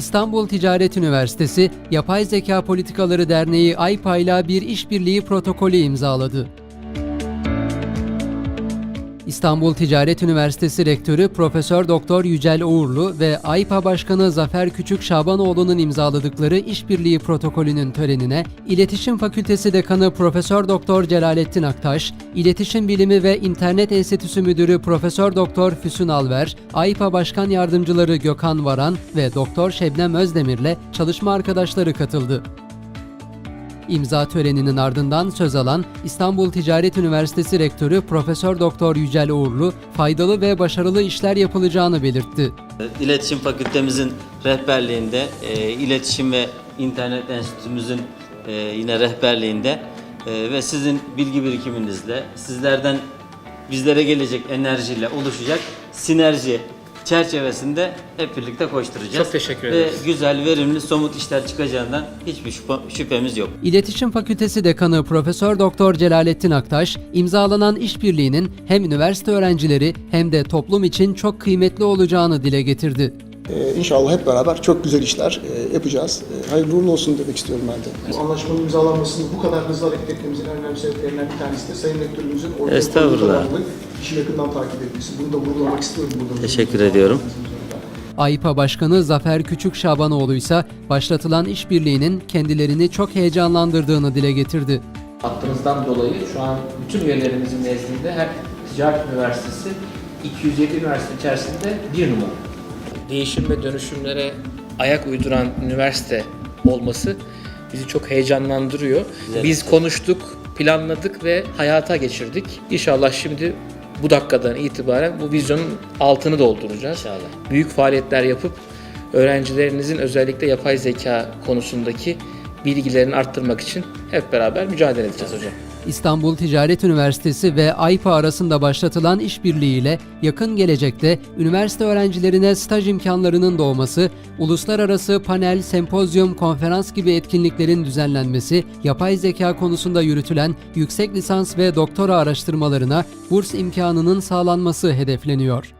İstanbul Ticaret Üniversitesi Yapay Zeka Politikaları Derneği AYPA ile bir işbirliği protokolü imzaladı. İstanbul Ticaret Üniversitesi Rektörü Profesör Doktor Yücel Uğurlu ve AYPA Başkanı Zafer Küçük Şabanoğlu'nun imzaladıkları işbirliği protokolünün törenine İletişim Fakültesi Dekanı Profesör Doktor Celalettin Aktaş, İletişim Bilimi ve İnternet Enstitüsü Müdürü Profesör Doktor Füsun Alver, AYPA Başkan Yardımcıları Gökhan Varan ve Doktor Şebnem Özdemir'le çalışma arkadaşları katıldı. İmza töreninin ardından söz alan İstanbul Ticaret Üniversitesi Rektörü Profesör Doktor Yücel Uğurlu, faydalı ve başarılı işler yapılacağını belirtti. İletişim Fakültemizin rehberliğinde, e, İletişim ve İnternet Enstitümüzün e, yine rehberliğinde e, ve sizin bilgi birikiminizle, sizlerden bizlere gelecek enerjiyle oluşacak sinerji çerçevesinde hep birlikte koşturacağız. Çok teşekkür Ve ederiz. güzel, verimli, somut işler çıkacağından hiçbir şüphe- şüphemiz yok. İletişim Fakültesi Dekanı Profesör Doktor Celalettin Aktaş, imzalanan işbirliğinin hem üniversite öğrencileri hem de toplum için çok kıymetli olacağını dile getirdi. Ee, İnşallah hep beraber çok güzel işler e, yapacağız. Ee, Hayırlı uğurlu olsun demek istiyorum ben de. Bu anlaşmanın imzalanmasını bu kadar hızlı hareket etmemizin en önemli sebeplerinden bir tanesi de Sayın Rektörümüzün ortaya Estağfurullah. kararlılık, işi yakından takip etmesi. Bunu da vurgulamak istiyorum burada. Teşekkür ediyorum. AYPA Başkanı Zafer Küçük Şabanoğlu ise başlatılan işbirliğinin kendilerini çok heyecanlandırdığını dile getirdi. Hattınızdan dolayı şu an bütün üyelerimizin nezdinde her ticaret üniversitesi 207 üniversite içerisinde bir numara. Değişim ve dönüşümlere ayak uyduran üniversite olması bizi çok heyecanlandırıyor. Güzel. Biz konuştuk, planladık ve hayata geçirdik. İnşallah şimdi bu dakikadan itibaren bu vizyonun altını dolduracağız. İnşallah. Büyük faaliyetler yapıp öğrencilerinizin özellikle yapay zeka konusundaki bilgilerini arttırmak için hep beraber mücadele edeceğiz hocam. İstanbul Ticaret Üniversitesi ve AYPA arasında başlatılan işbirliğiyle yakın gelecekte üniversite öğrencilerine staj imkanlarının doğması, uluslararası panel, sempozyum, konferans gibi etkinliklerin düzenlenmesi, yapay zeka konusunda yürütülen yüksek lisans ve doktora araştırmalarına burs imkanının sağlanması hedefleniyor.